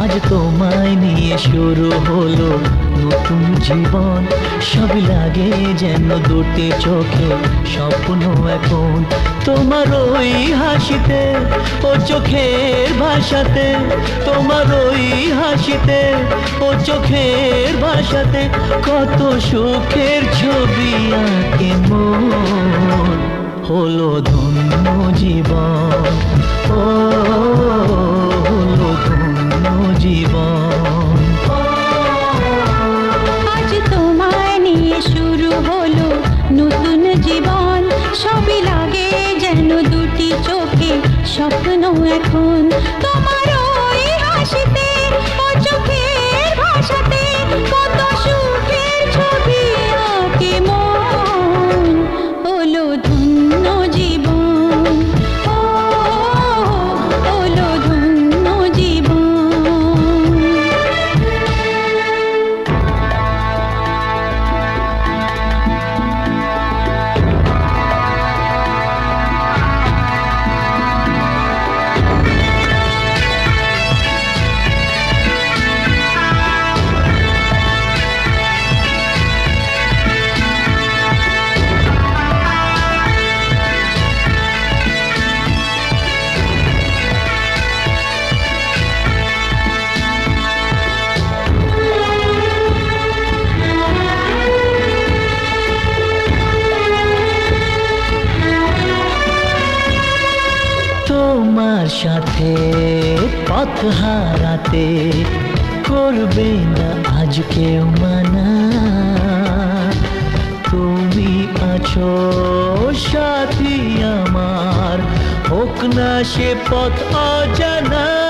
আজ তোমায় নিয়ে শুরু হলো নতুন জীবন। সবই লাগে যেন দুটি চোখে, স্বপ্ন এখন তোমার ওই হাসিতে ও চোখের ভাষাতে। তোমার ওই হাসিতে ও চোখের ভাষাতে কত সুখের ছবি আঁকে মন। হলো ধন্য স্বপ্ন এখন সাথে পথ হারাতে করবে না আজ কেউ মানা। তুমি আছো সাথী আমার, হোক না সে পথ অজানা।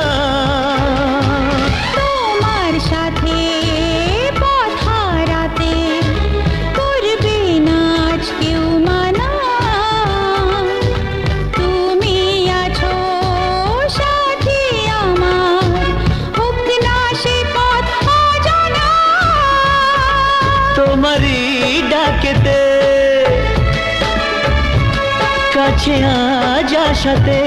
ছবি আজ আসাতে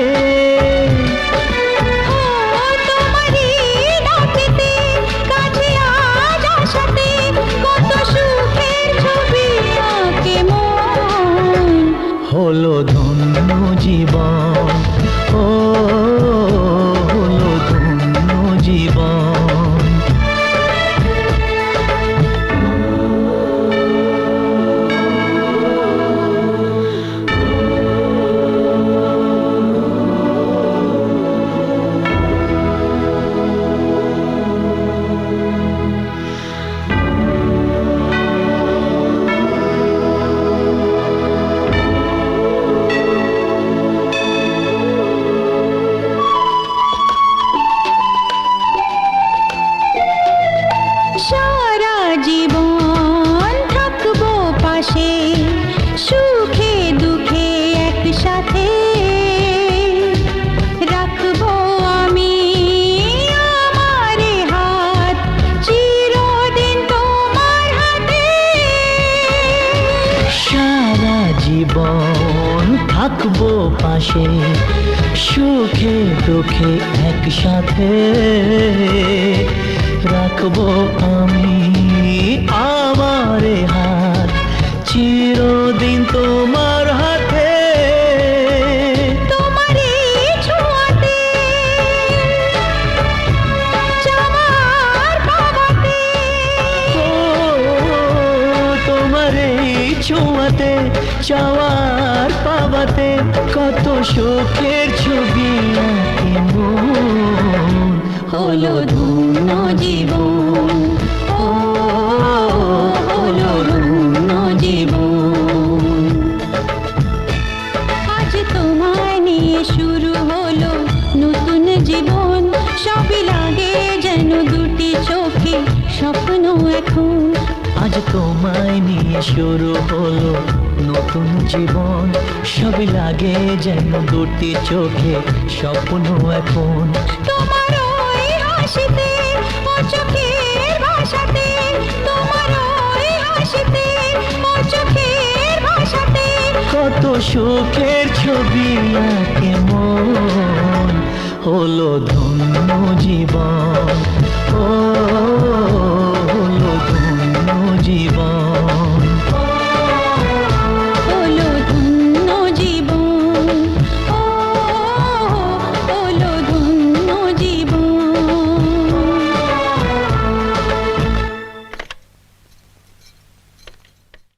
হলো ধন্য জীবন। থাকব পাশে সুখে দুঃখে একসাথে। রাখব আমি আমার পাওয়াতে কত সুখের ছবি আঁকে মন। হলো ধন্য জীবন। তোমায় নিয়ে শুরু হলো নতুন জীবন। সবই লাগে যেন দুটি চোখে স্বপ্ন এখন। তোমার ওই হাসিতে ও চোখের ভাষাতে তোমার ওই হাসিতে ও কত সুখের ছবি আঁকে মন হলো ধন্য জীবন। ও